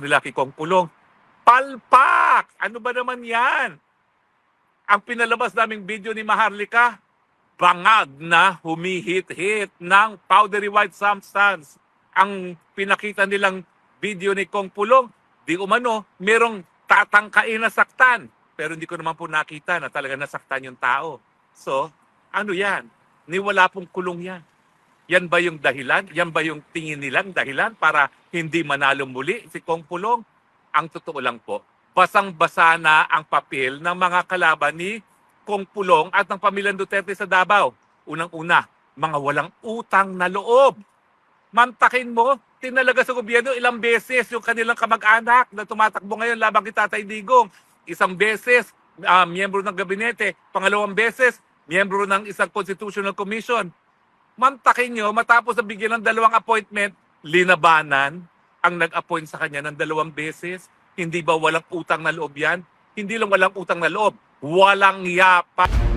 nila kay Kong Pulong. Palpak! Ano ba naman yan? Ang pinalabas naming video ni Maharlika, bangag na humihit-hit ng powdery white substance. Ang pinakita nilang video ni Kong Pulong, di umano, merong tatangkain na saktan. Pero hindi ko naman po nakita na talaga nasaktan yung tao. So, ano yan? Niwala pong kulong yan. Yan ba yung dahilan? Yan ba yung tingin nilang dahilan para hindi manalo muli si Kong Pulong? Ang totoo lang po, basang-basa na ang papel ng mga kalaban ni Kong Pulong at ng pamilyang Duterte sa Davao. Unang-una, mga walang utang na loob. Mantakin mo, tinalaga sa gobyerno ilang beses yung kanilang kamag-anak na tumatakbo ngayon labang kay Tatay Digong. Isang beses, ah, miyembro ng gabinete. Pangalawang beses, miyembro ng isang constitutional commission mantakin nyo, matapos na bigyan ng dalawang appointment, linabanan ang nag-appoint sa kanya ng dalawang beses. Hindi ba walang utang na loob yan? Hindi lang walang utang na loob, walang yapa.